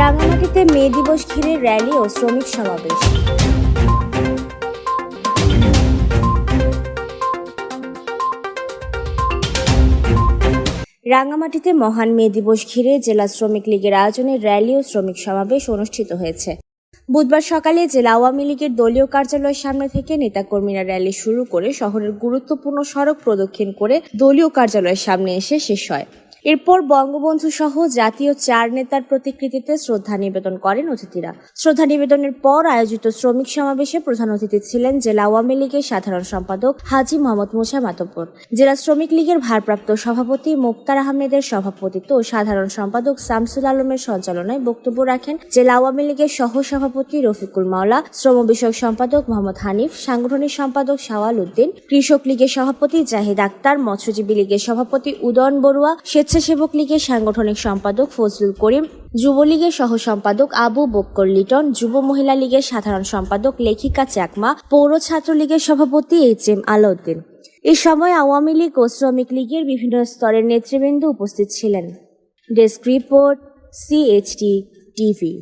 রাঙামাটিতে মে দিবস ঘিরে র্যালি ও শ্রমিক সমাবেশ। রাঙামাটিতে মহান মে দিবস ঘিরে জেলা শ্রমিক লীগের আয়োজনে র্যালি ও শ্রমিক সমাবেশ অনুষ্ঠিত হয়েছে। বুধবার সকালে জেলা আওয়ামী লীগের দলীয় কার্যালয়ের সামনে থেকে নেতাকর্মীরা র্যালি শুরু করে শহরের গুরুত্বপূর্ণ সড়ক প্রদক্ষিণ করে দলীয় কার্যালয়ের সামনে এসে শেষ হয়। এরপর বঙ্গবন্ধু সহ জাতীয় চার নেতার প্রতিকৃতিতে শ্রদ্ধা নিবেদন করেন অতিথিরা। শ্রদ্ধা নিবেদনের পর আয়োজিত শ্রমিক সমাবেশে প্রধান অতিথি ছিলেন জেলা আওয়ামী লীগের সাধারণ সম্পাদক হাজি মোহাম্মদ মুসা মাতব্বর, জেলা শ্রমিক লীগের ভারপ্রাপ্ত সভাপতি মুক্তার আহমেদের সভাপতিত্ব ও সাধারণ সম্পাদক শামসুল আলমের সঞ্চালনায় বক্তব্য রাখেন জেলা আওয়ামী লীগের সহ সভাপতি রফিকুল মাওলা, শ্রম বিষয়ক সম্পাদক মোহাম্মদ হানিফ, সাংগঠনিক সম্পাদক শাওয়াল উদ্দিন, কৃষক লীগের সভাপতি জাহিদ আক্তার, মৎস্যজীবী লীগের সভাপতি উদয়ন বড়ুয়া স্বেচ্ছাসেবক লীগের সাংগঠনিক সম্পাদক ফজলুল করিম, যুবলীগের সহ সম্পাদক আবু বক্কর লিটন, যুব মহিলা লীগের সাধারণ সম্পাদক লেখিকা চাকমা, পৌর ছাত্রলীগের সভাপতি এইচ এম আলাউদ্দিন। এ সময় আওয়ামী লীগ ও শ্রমিক লীগের বিভিন্ন স্তরের নেতৃবৃন্দ উপস্থিত ছিলেন। Desk report CHT TV.